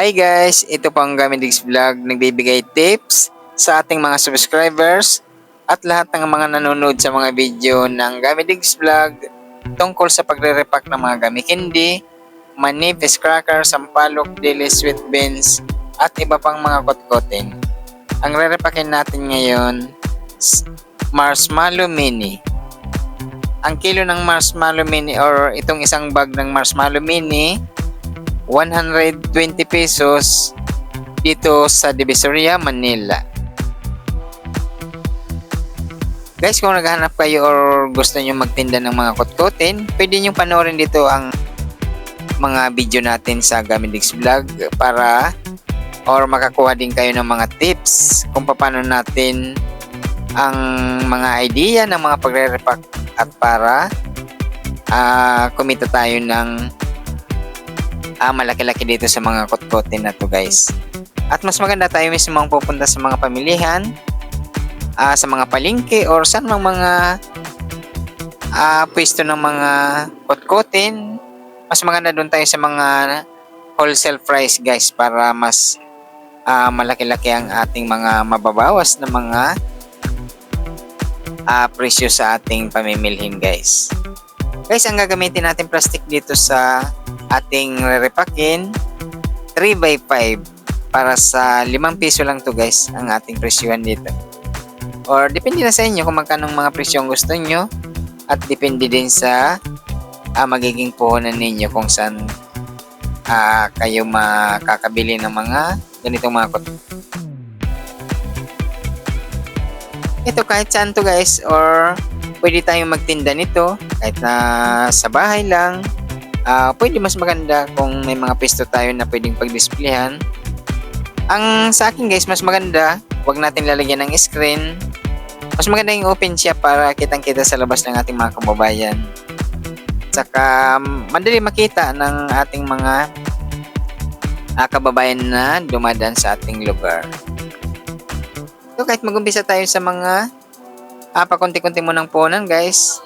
Hi guys, ito po ang Gamidigs Vlog, nagbibigay tips sa ating mga subscribers at lahat ng mga nanonood sa mga video ng Gamidigs Vlog tungkol sa pagre-repack ng mga gami candy, manipis cracker, sampalok, deli, sweet beans at iba pang mga kotkotin. Ang re-repackin natin ngayon, marshmallow mini. Ang kilo ng marshmallow mini or itong isang bag ng marshmallow mini 120 pesos dito sa Divisoria, Manila. Guys, kung naghahanap kayo or gusto nyo magtinda ng mga kotkotin, pwede nyo panoorin dito ang mga video natin sa Gamidix Vlog para or makakuha din kayo ng mga tips kung paano natin ang mga idea ng mga pagre-repack at para ah, kumita tayo ng ah, malaki-laki dito sa mga kotkotin na to guys. At mas maganda tayo mismo ang pupunta sa mga pamilihan, ah, sa mga palingke or sa mga mga ah, pwesto ng mga kotkotin. Mas maganda doon tayo sa mga wholesale price guys para mas ah, malaki-laki ang ating mga mababawas na mga ah, presyo sa ating pamimilhin guys. Guys, ang gagamitin natin plastic dito sa ating repakin 3x5 para sa 5 piso lang to guys ang ating presyuhan dito. Or depende na sa inyo kung magkano mga presyo ang gusto nyo at depende din sa ah, magiging puhunan ninyo kung saan ah, kayo makakabili ng mga ganitong mga kot. Ito kahit saan to guys or pwede tayong magtinda nito kahit na sa bahay lang Ah, pwede mas maganda kung may mga pesto tayo na pwedeng pag-displayhan. Ang sa akin guys, mas maganda, wag natin lalagyan ng screen. Mas maganda yung open siya para kitang-kita sa labas ng ating mga kababayan. Saka madali makita ng ating mga ah, kababayan na dumadaan sa ating lugar. So kahit mag-umpisa tayo sa mga ah, pakunti-kunti mo ng punan guys,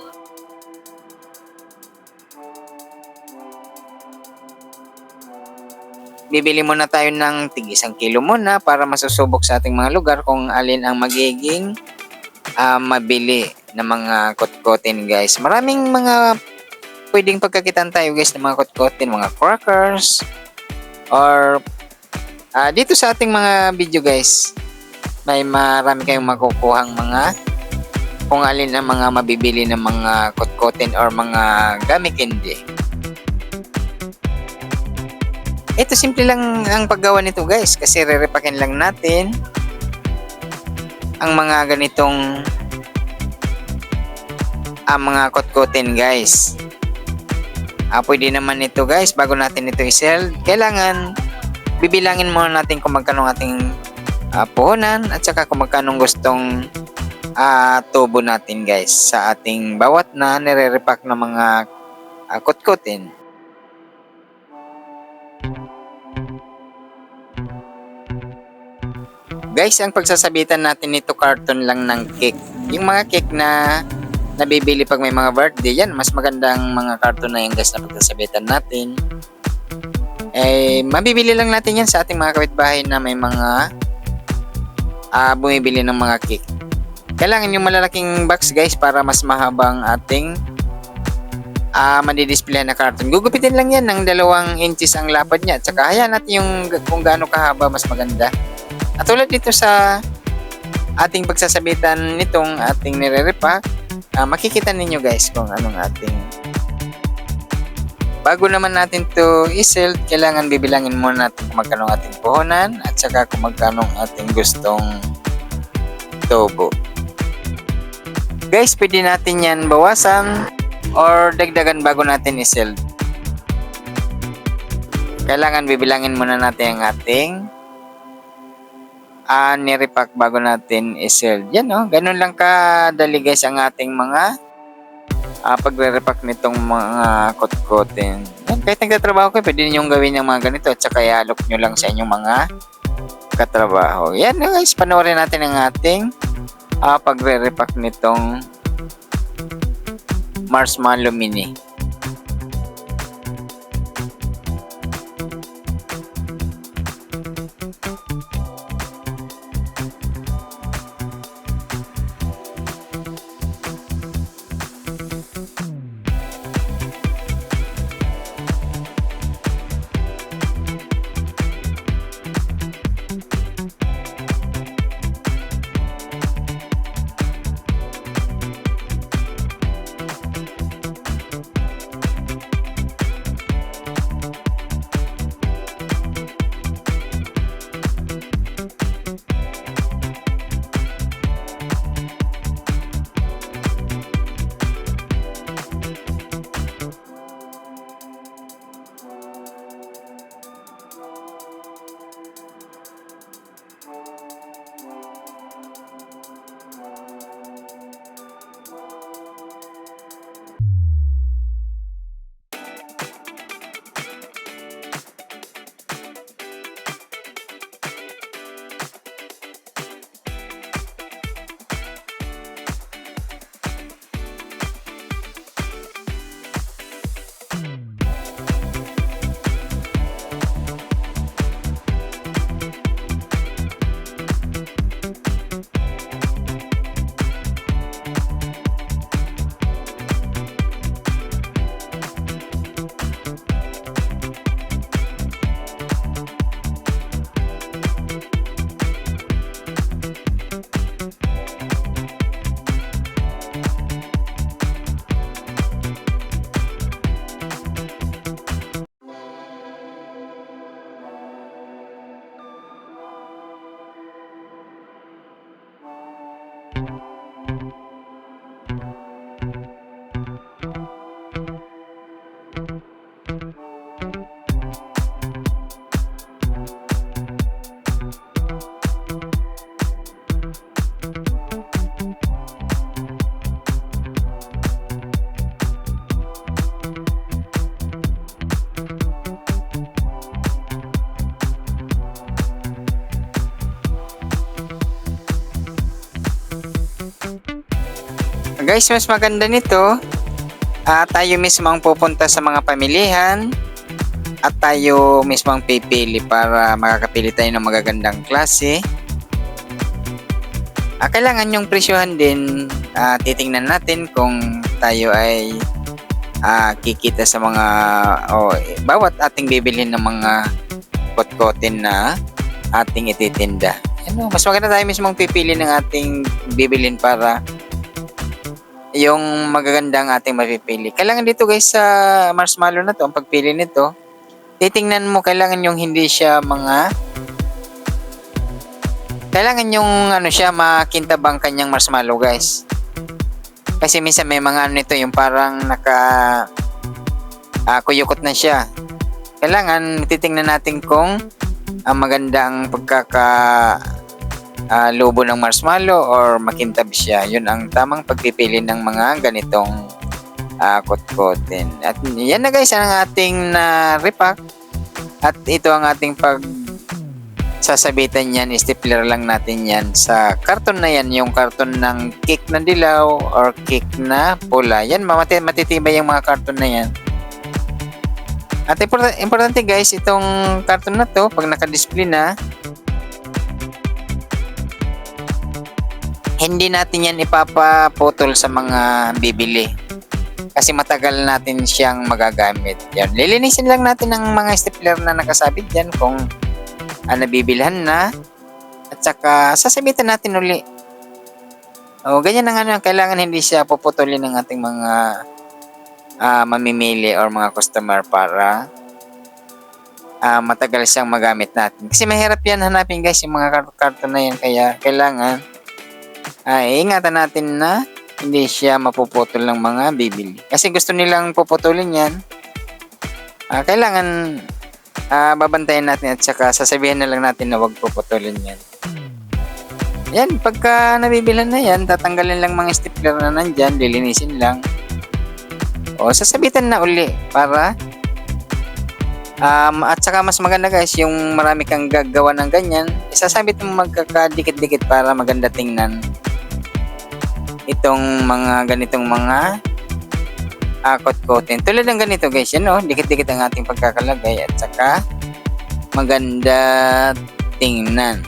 bibili muna tayo ng tig isang kilo muna para masusubok sa ating mga lugar kung alin ang magiging ah, mabili na mga kotkotin guys. Maraming mga pwedeng pagkakitan tayo guys ng mga kotkotin, mga crackers or ah, dito sa ating mga video guys may marami kayong makukuhang mga kung alin ang mga mabibili ng mga kotkotin or mga gummy candy. Ito simple lang ang paggawa nito guys kasi re-repakin lang natin ang mga ganitong ang mga kotkotin guys. Ah, pwede naman ito guys bago natin ito i-sell. Kailangan bibilangin muna natin kung magkano ang ating ah, puhunan at saka kung magkano gustong ah, tubo natin guys sa ating bawat na nire-repack ng mga ah, kotkotin. Guys, ang pagsasabitan natin nito carton lang ng cake. Yung mga cake na nabibili pag may mga birthday, yan, mas magandang mga carton na yung guys na pagsasabitan natin. Eh, mabibili lang natin yan sa ating mga kapitbahay na may mga ah, bumibili ng mga cake. Kailangan yung malalaking box guys para mas mahabang ating ah madidisplay na carton. Gugupitin lang yan ng dalawang inches ang lapad niya. At saka hayaan natin yung kung gaano kahaba mas maganda. At tulad dito sa ating pagsasabitan nitong ating nire-repack, ah, makikita ninyo guys kung anong ating Bago naman natin to i-sell, kailangan bibilangin muna natin kung magkano ating puhunan at saka kung magkano ating gustong tubo. Guys, pwede natin yan bawasan or dagdagan bago natin i-sell. Kailangan bibilangin muna natin ang ating ah, nirepack bago natin i-sell. Yan no, ganun lang kadali guys ang ating mga ah, pagre-repack nitong mga kotkotin. Yan, kahit nagtatrabaho kayo, pwede ninyong gawin yung mga ganito at saka i-alok nyo lang sa inyong mga katrabaho. Yan no, guys, panoorin natin ang ating ah, pagre-repack nitong marshmallow mini. Guys, mas maganda nito. ah tayo mismo ang pupunta sa mga pamilihan at tayo mismo ang pipili para makakapili tayo ng magagandang klase. Ah, kailangan yung presyohan din ah, titingnan natin kung tayo ay ah, kikita sa mga o eh, bawat ating bibilhin ng mga kot-kotin na ating ititinda. Ano, mas maganda tayo mismo ang pipili ng ating bibilhin para yung magagandang ating mapipili. Kailangan dito guys sa marshmallow na to, ang pagpili nito, titingnan mo kailangan yung hindi siya mga kailangan yung ano siya makintabang kanyang marshmallow guys. Kasi minsan may mga ano nito yung parang naka ah, kuyukot na siya. Kailangan titingnan natin kung ang magandang pagkaka ah, lobo ng marshmallow or makintab siya. Yun ang tamang pagpipili ng mga ganitong uh, kotkotin. At yan na guys ang ating na repack. At ito ang ating pag sasabitan yan, stapler lang natin yan sa karton na yan, yung karton ng cake na dilaw or cake na pula. Yan, mamati- matitibay yung mga karton na yan. At import- importante guys, itong karton na to, pag naka-display na, hindi natin yan ipapaputol sa mga bibili. Kasi matagal natin siyang magagamit. Yan. Lilinisin lang natin ng mga stapler na nakasabit dyan kung ah, nabibilhan na. At saka sasabitan natin uli. O, ganyan na nga lang. Kailangan hindi siya puputulin ng ating mga ah, mamimili or mga customer para ah, matagal siyang magamit natin. Kasi mahirap yan hanapin guys yung mga kar- karton na yan. Kaya kailangan ay ingatan natin na hindi siya mapuputol ng mga bibili. Kasi gusto nilang puputulin yan. ah, kailangan ah, babantayan natin at saka sasabihin na lang natin na wag puputulin yan. Yan, pagka nabibilan na yan, tatanggalin lang mga stapler na nandyan, lilinisin lang. O, sasabitan na uli para Um, at saka mas maganda guys, yung marami kang gagawa ng ganyan, isasabit mo magkakadikit-dikit para maganda tingnan itong mga ganitong mga akot-kotin. Tulad ng ganito guys, yan o, dikit-dikit ang ating pagkakalagay at saka maganda tingnan.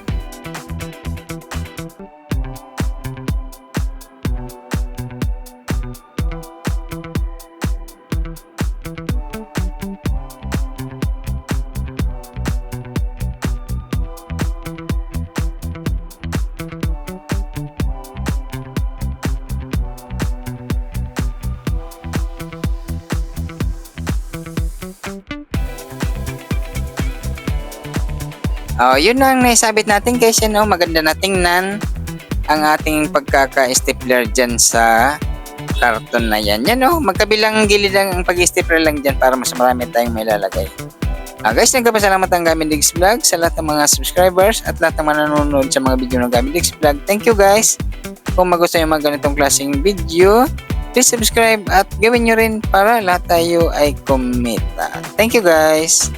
Oh, yun ang naisabit natin guys, yan oh, maganda na tingnan ang ating pagkaka-stapler dyan sa karton na yan. Yan oh, magkabilang gilid lang ang pag-stapler lang dyan para mas marami tayong may lalagay. Ah, guys, nagpapasalamat ang Gaming Digs Vlog sa lahat ng mga subscribers at lahat ng mga nanonood sa mga video ng Gaming Digs Vlog. Thank you guys. Kung magustuhan yung mga ganitong klaseng video, please subscribe at gawin nyo rin para lahat tayo ay kumita. Thank you guys.